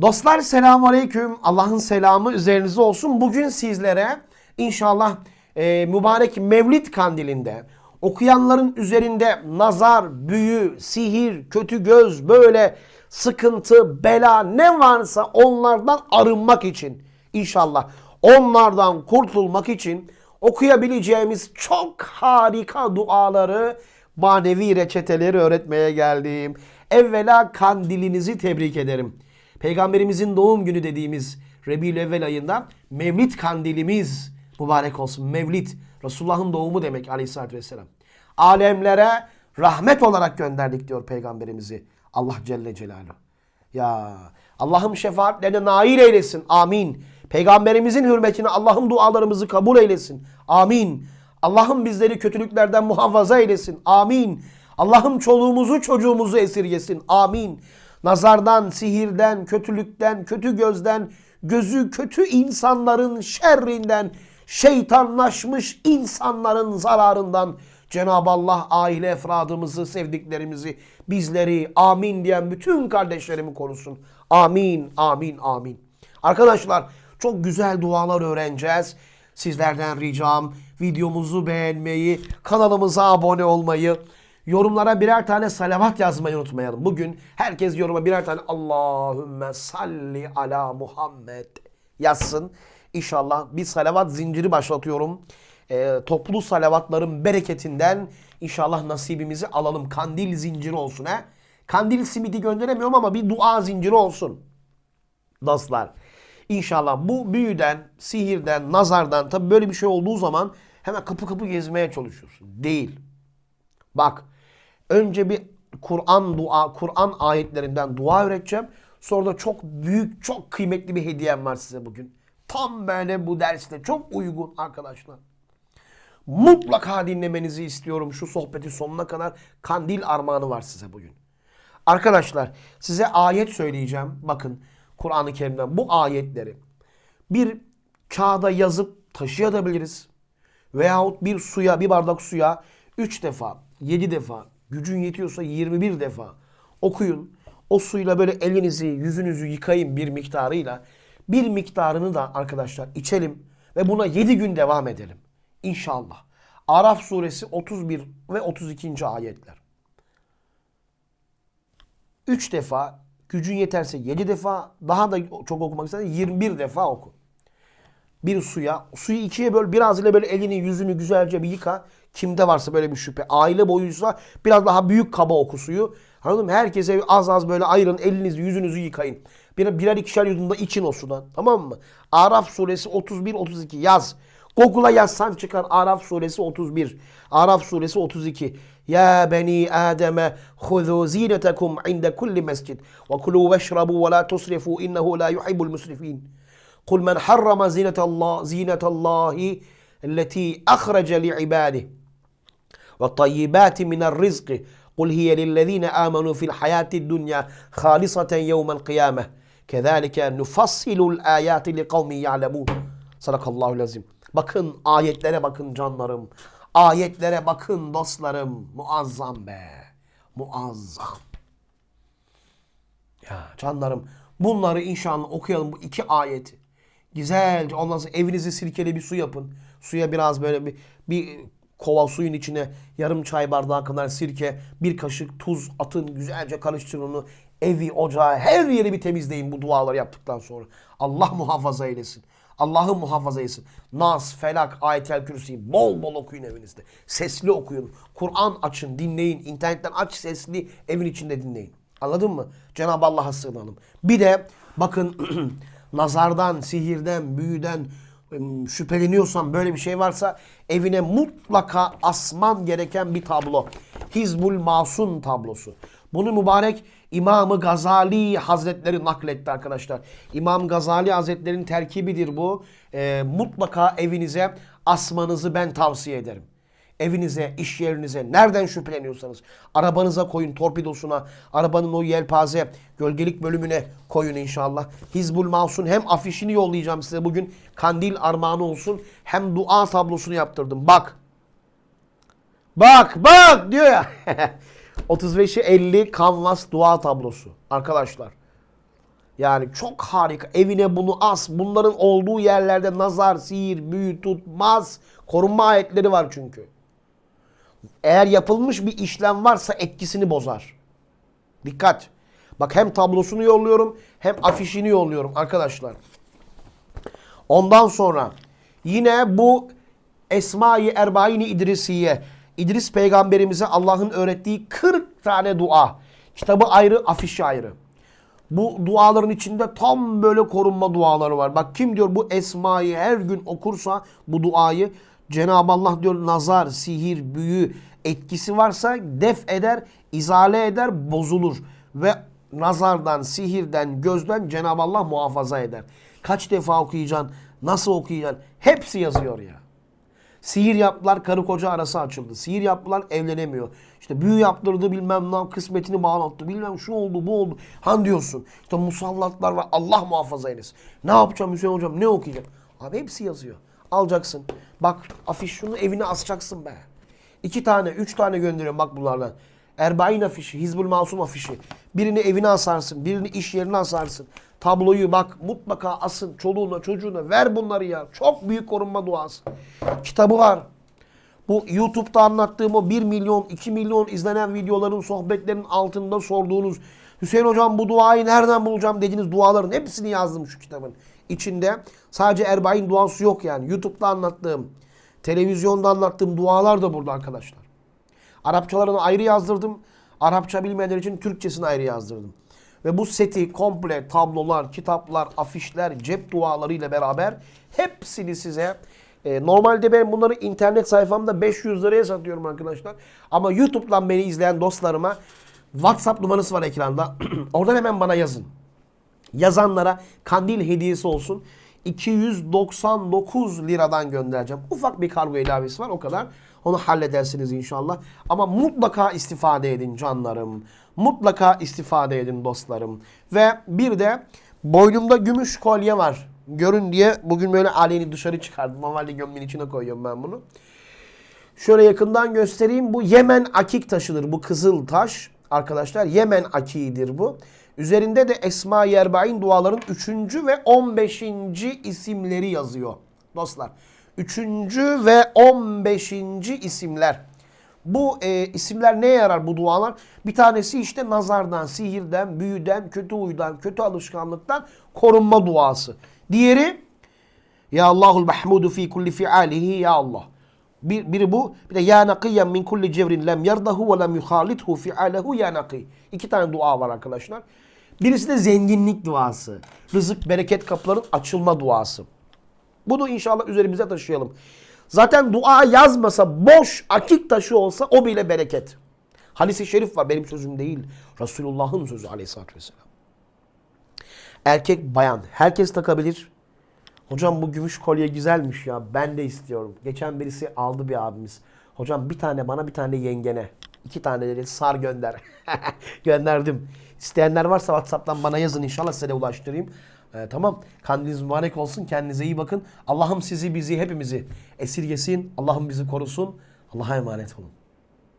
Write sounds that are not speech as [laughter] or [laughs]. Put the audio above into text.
Dostlar selamun aleyküm. Allah'ın selamı üzerinize olsun. Bugün sizlere inşallah e, mübarek Mevlid kandilinde okuyanların üzerinde nazar, büyü, sihir, kötü göz, böyle sıkıntı, bela ne varsa onlardan arınmak için inşallah onlardan kurtulmak için okuyabileceğimiz çok harika duaları, manevi reçeteleri öğretmeye geldim. Evvela kandilinizi tebrik ederim. Peygamberimizin doğum günü dediğimiz Rebül Evvel ayında Mevlid kandilimiz mübarek olsun. Mevlid Resulullah'ın doğumu demek aleyhissalatü vesselam. Alemlere rahmet olarak gönderdik diyor peygamberimizi. Allah Celle Celaluhu. Ya Allah'ım şefaatlerine nail eylesin. Amin. Peygamberimizin hürmetine Allah'ım dualarımızı kabul eylesin. Amin. Allah'ım bizleri kötülüklerden muhafaza eylesin. Amin. Allah'ım çoluğumuzu çocuğumuzu esirgesin. Amin. Nazardan, sihirden, kötülükten, kötü gözden, gözü kötü insanların şerrinden, şeytanlaşmış insanların zararından Cenab-ı Allah aile efradımızı, sevdiklerimizi, bizleri amin diyen bütün kardeşlerimi korusun. Amin, amin, amin. Arkadaşlar çok güzel dualar öğreneceğiz. Sizlerden ricam videomuzu beğenmeyi, kanalımıza abone olmayı, yorumlara birer tane salavat yazmayı unutmayalım. Bugün herkes yoruma birer tane Allahümme salli ala Muhammed yazsın. İnşallah bir salavat zinciri başlatıyorum. Ee, toplu salavatların bereketinden inşallah nasibimizi alalım. Kandil zinciri olsun he. Kandil simidi gönderemiyorum ama bir dua zinciri olsun. Dostlar. İnşallah bu büyüden, sihirden, nazardan tabi böyle bir şey olduğu zaman hemen kapı kapı gezmeye çalışıyorsun. Değil. Bak önce bir Kur'an dua, Kur'an ayetlerinden dua öğreteceğim. Sonra da çok büyük, çok kıymetli bir hediyem var size bugün. Tam böyle bu derste çok uygun arkadaşlar. Mutlaka dinlemenizi istiyorum şu sohbeti sonuna kadar. Kandil armağanı var size bugün. Arkadaşlar size ayet söyleyeceğim. Bakın Kur'an-ı Kerim'den bu ayetleri bir kağıda yazıp taşıyabiliriz. Veyahut bir suya, bir bardak suya 3 defa, 7 defa, gücün yetiyorsa 21 defa okuyun. O suyla böyle elinizi, yüzünüzü yıkayın bir miktarıyla. Bir miktarını da arkadaşlar içelim ve buna 7 gün devam edelim. İnşallah. Araf suresi 31 ve 32. ayetler. 3 defa, gücün yeterse 7 defa, daha da çok okumak istersen 21 defa oku. Bir suya, suyu ikiye böl, biraz ile böyle elini yüzünü güzelce bir yıka. Kimde varsa böyle bir şüphe. Aile boyuysa biraz daha büyük kaba oku suyu. Anladın mı? Herkese az az böyle ayırın, elinizi yüzünüzü yıkayın. Bir, birer ikişer yudumda için o sudan. Tamam mı? Araf suresi 31-32 yaz. Google'a yazsan çıkar Araf suresi 31. Araf suresi 32. Ya beni Adem'e huzu zinetekum inde kulli mescid ve kulu veşrabu ve la tusrifu innehu la yuhibbul musrifin. Kul men harrama zinetallah zinetallahi التي أخرج لعباده والطيبات من الرزق قل هي للذين آمنوا في الحياة الدنيا خالصة يوم القيامة كذلك نفصل الآيات لقوم يعلمون صدق الله العظيم Bakın ayetlere bakın canlarım. Ayetlere bakın dostlarım. Muazzam be. Muazzam. Ya canlarım bunları inşallah okuyalım bu iki ayeti. Güzelce ondan sonra evinizi sirkeli bir su yapın. Suya biraz böyle bir, bir kova suyun içine yarım çay bardağı kadar sirke, bir kaşık tuz atın, güzelce karıştırın onu. Evi, ocağı, her yeri bir temizleyin bu duaları yaptıktan sonra. Allah muhafaza eylesin. Allah'ın muhafaza etsin. Nas, Felak, Ayetel Kürsi bol bol okuyun evinizde. Sesli okuyun. Kur'an açın, dinleyin. İnternetten aç sesli evin içinde dinleyin. Anladın mı? Cenab-ı Allah'a sığınalım. Bir de bakın [clears throat] nazardan, sihirden, büyüden şüpheleniyorsan böyle bir şey varsa evine mutlaka asman gereken bir tablo. Hizbul Masun tablosu. Bunu mübarek İmam-ı Gazali Hazretleri nakletti arkadaşlar. İmam Gazali Hazretleri'nin terkibidir bu. Ee, mutlaka evinize asmanızı ben tavsiye ederim. Evinize, iş yerinize, nereden şüpheleniyorsanız arabanıza koyun torpidosuna, arabanın o yelpaze, gölgelik bölümüne koyun inşallah. Hizbul Masun hem afişini yollayacağım size bugün kandil armağanı olsun hem dua tablosunu yaptırdım. Bak. Bak bak diyor ya. 35'i 50 kanvas dua tablosu arkadaşlar. Yani çok harika. Evine bunu as. Bunların olduğu yerlerde nazar, sihir, büyü tutmaz. Korunma ayetleri var çünkü. Eğer yapılmış bir işlem varsa etkisini bozar. Dikkat. Bak hem tablosunu yolluyorum hem afişini yolluyorum arkadaşlar. Ondan sonra yine bu Esma-i Erbaini İdrisiye. İdris peygamberimize Allah'ın öğrettiği 40 tane dua. Kitabı ayrı, afişi ayrı. Bu duaların içinde tam böyle korunma duaları var. Bak kim diyor bu esmayı her gün okursa bu duayı Cenab-ı Allah diyor nazar, sihir, büyü etkisi varsa def eder, izale eder, bozulur. Ve nazardan, sihirden, gözden Cenab-ı Allah muhafaza eder. Kaç defa okuyacaksın, nasıl okuyacaksın hepsi yazıyor ya. Sihir yaptılar karı koca arası açıldı. Sihir yaptılar evlenemiyor. İşte büyü yaptırdı bilmem ne kısmetini bağlattı. Bilmem şu oldu bu oldu. Han diyorsun. İşte musallatlar var Allah muhafaza eylesin. Ne yapacağım Hüseyin hocam ne okuyacağım? Abi hepsi yazıyor. Alacaksın. Bak afiş şunu evine asacaksın be. İki tane, üç tane gönderiyorum bak bunlardan. Erbain afişi, Hizbul Masum afişi. Birini evine asarsın, birini iş yerine asarsın. Tabloyu bak mutlaka asın çoluğuna çocuğuna ver bunları ya. Çok büyük korunma duası. Kitabı var. Bu YouTube'da anlattığım o 1 milyon, 2 milyon izlenen videoların, sohbetlerin altında sorduğunuz Hüseyin hocam bu duayı nereden bulacağım dediğiniz duaların hepsini yazdım şu kitabın. içinde. Sadece Erbain duası yok yani. YouTube'da anlattığım, televizyonda anlattığım dualar da burada arkadaşlar. Arapçalarını ayrı yazdırdım. Arapça bilmeyenler için Türkçesini ayrı yazdırdım. Ve bu seti komple tablolar, kitaplar, afişler, cep duaları ile beraber hepsini size e, normalde ben bunları internet sayfamda 500 liraya satıyorum arkadaşlar. Ama YouTube'dan beni izleyen dostlarıma WhatsApp numarası var ekranda. [clears throat] Oradan hemen bana yazın. Yazanlara kandil hediyesi olsun. 299 liradan göndereceğim. Ufak bir kargo ilavesi var o kadar. Onu halledersiniz inşallah. Ama mutlaka istifade edin canlarım. Mutlaka istifade edin dostlarım. Ve bir de boynumda gümüş kolye var. Görün diye bugün böyle aleni dışarı çıkardım. Normalde gömleğin içine koyuyorum ben bunu. Şöyle yakından göstereyim. Bu Yemen akik taşıdır. Bu kızıl taş arkadaşlar. Yemen akiğidir bu. Üzerinde de Esma Yerbain duaların 3. ve 15. isimleri yazıyor. Dostlar 3. ve 15. isimler. Bu e, isimler neye yarar bu dualar? Bir tanesi işte nazardan, sihirden, büyüden, kötü huydan, kötü alışkanlıktan korunma duası. Diğeri Ya Allahul Mahmudu fi kulli fi'alihi ya Allah. Bir, biri bu. Bir de ya nakiyen min kulli cevrin lem yardahu ve lem yuhalithu fi'alehu ya naki. İki tane dua var arkadaşlar. Birisi de zenginlik duası. Rızık, bereket kapıların açılma duası. Bunu inşallah üzerimize taşıyalım. Zaten dua yazmasa boş akik taşı olsa o bile bereket. Hadis-i şerif var benim sözüm değil. Resulullah'ın sözü aleyhissalatü vesselam. Erkek bayan herkes takabilir. Hocam bu gümüş kolye güzelmiş ya ben de istiyorum. Geçen birisi aldı bir abimiz. Hocam bir tane bana bir tane yengene. iki tane dedi sar gönder. [laughs] Gönderdim. İsteyenler varsa Whatsapp'tan bana yazın inşallah size de ulaştırayım. Ee, tamam. Kandiliniz mübarek olsun. Kendinize iyi bakın. Allah'ım sizi bizi hepimizi esirgesin. Allah'ım bizi korusun. Allah'a emanet olun.